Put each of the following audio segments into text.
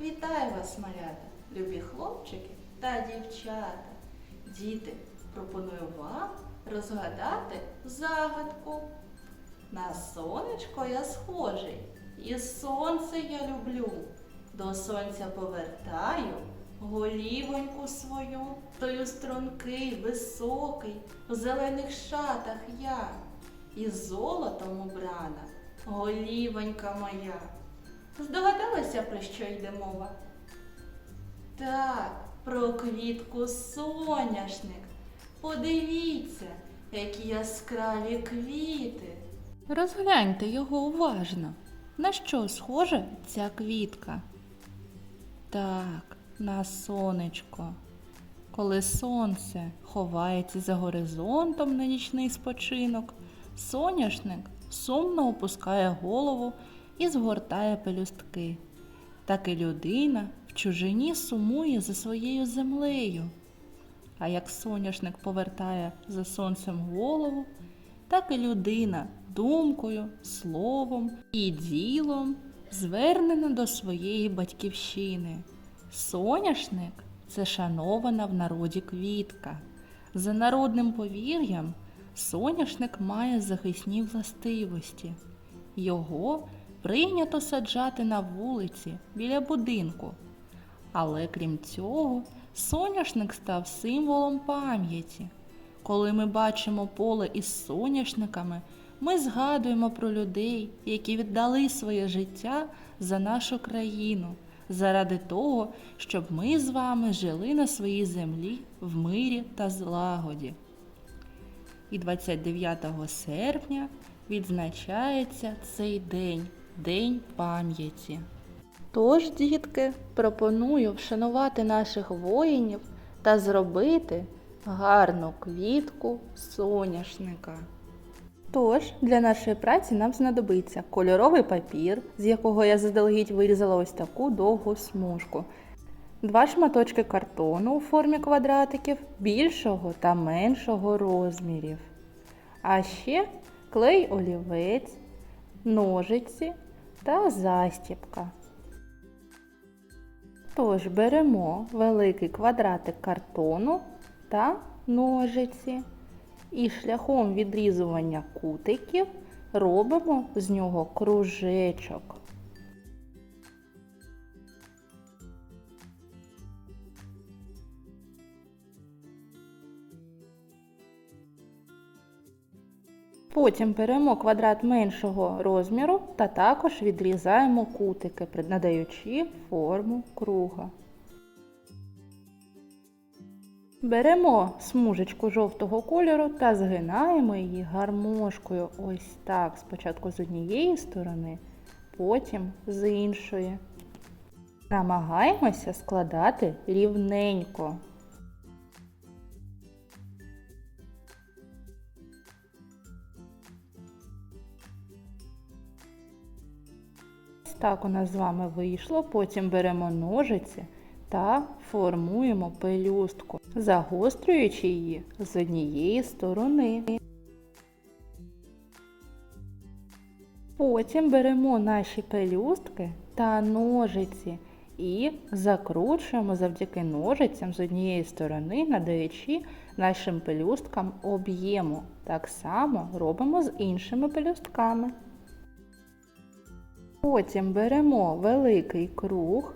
Вітаю вас, малята, любі хлопчики та дівчата. Діти, пропоную вам розгадати загадку. На сонечко я схожий, і сонце я люблю. До сонця повертаю голівоньку свою. Тою стрункий, високий, в зелених шатах я. І золотом убрана голівонька моя. Здогадалася, про що йде мова? Так, про квітку соняшник. Подивіться, які яскраві квіти. Розгляньте його уважно. На що схожа ця квітка? Так, на сонечко. Коли сонце ховається за горизонтом на нічний спочинок, соняшник сумно опускає голову і згортає пелюстки. Так і людина в чужині сумує за своєю землею. А як соняшник повертає за сонцем голову, так і людина думкою, словом і ділом звернена до своєї батьківщини. Соняшник це шанована в народі квітка. За народним повір'ям, соняшник має захисні властивості. Його прийнято саджати на вулиці біля будинку. Але крім цього, соняшник став символом пам'яті. Коли ми бачимо поле із соняшниками, ми згадуємо про людей, які віддали своє життя за нашу країну, заради того, щоб ми з вами жили на своїй землі в мирі та злагоді. І 29 серпня відзначається цей день День пам'яті. Тож, дітки, пропоную вшанувати наших воїнів та зробити гарну квітку соняшника. Тож, для нашої праці нам знадобиться кольоровий папір, з якого я заздалегідь вирізала ось таку довгу смужку, два шматочки картону у формі квадратиків більшого та меншого розмірів. А ще клей олівець, ножиці та застіпка. Тож беремо великий квадратик картону та ножиці і шляхом відрізування кутиків робимо з нього кружечок. Потім беремо квадрат меншого розміру та також відрізаємо кутики, надаючи форму круга. Беремо смужечку жовтого кольору та згинаємо її гармошкою. Ось так. Спочатку з однієї сторони, потім з іншої. Намагаємося складати рівненько. Так у нас з вами вийшло. Потім беремо ножиці та формуємо пелюстку, загострюючи її з однієї сторони. Потім беремо наші пелюстки та ножиці і закручуємо завдяки ножицям з однієї сторони, надаючи нашим пелюсткам об'єму. Так само робимо з іншими пелюстками. Потім беремо великий круг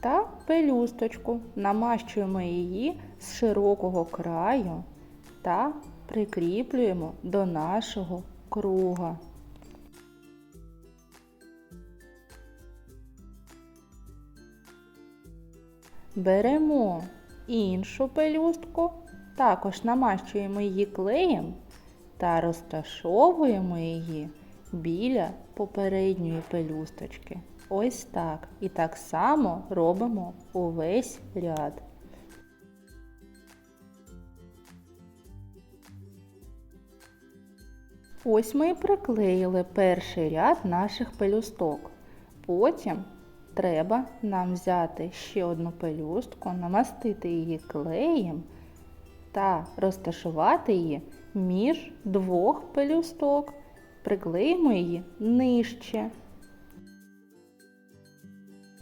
та пелюсточку, намащуємо її з широкого краю та прикріплюємо до нашого круга. Беремо іншу пелюстку, також намащуємо її клеєм та розташовуємо її біля попередньої пелюсточки. Ось так. І так само робимо увесь ряд. Ось ми і приклеїли перший ряд наших пелюсток. Потім треба нам взяти ще одну пелюстку, намастити її клеєм та розташувати її між двох пелюсток. Приклеїмо її нижче.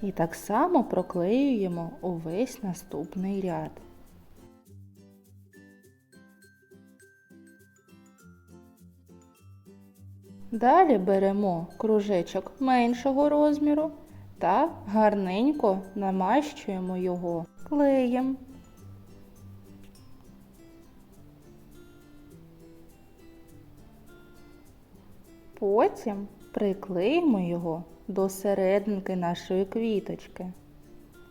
І так само проклеюємо увесь наступний ряд. Далі беремо кружечок меншого розміру та гарненько намащуємо його клеєм. Потім приклеїмо його до серединки нашої квіточки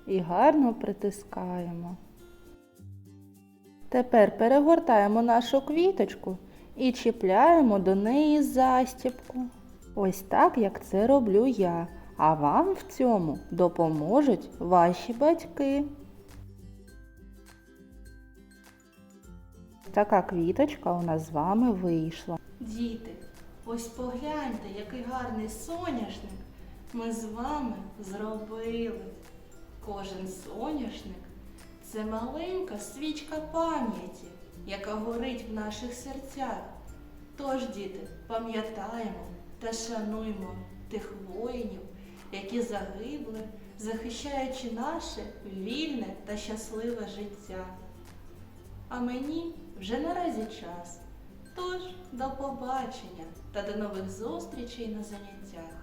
і гарно притискаємо. Тепер перегортаємо нашу квіточку і чіпляємо до неї застібку. Ось так, як це роблю я, а вам в цьому допоможуть ваші батьки. Така квіточка у нас з вами вийшла. Діти, ось погляньте, який гарний соняшник ми з вами зробили. Кожен соняшник це маленька свічка пам'яті, яка горить в наших серцях. Тож, діти, пам'ятаємо та шануймо тих воїнів, які загибли, захищаючи наше вільне та щасливе життя. А мені вже наразі час. Тож, до побачення та до нових зустрічей на заняттях.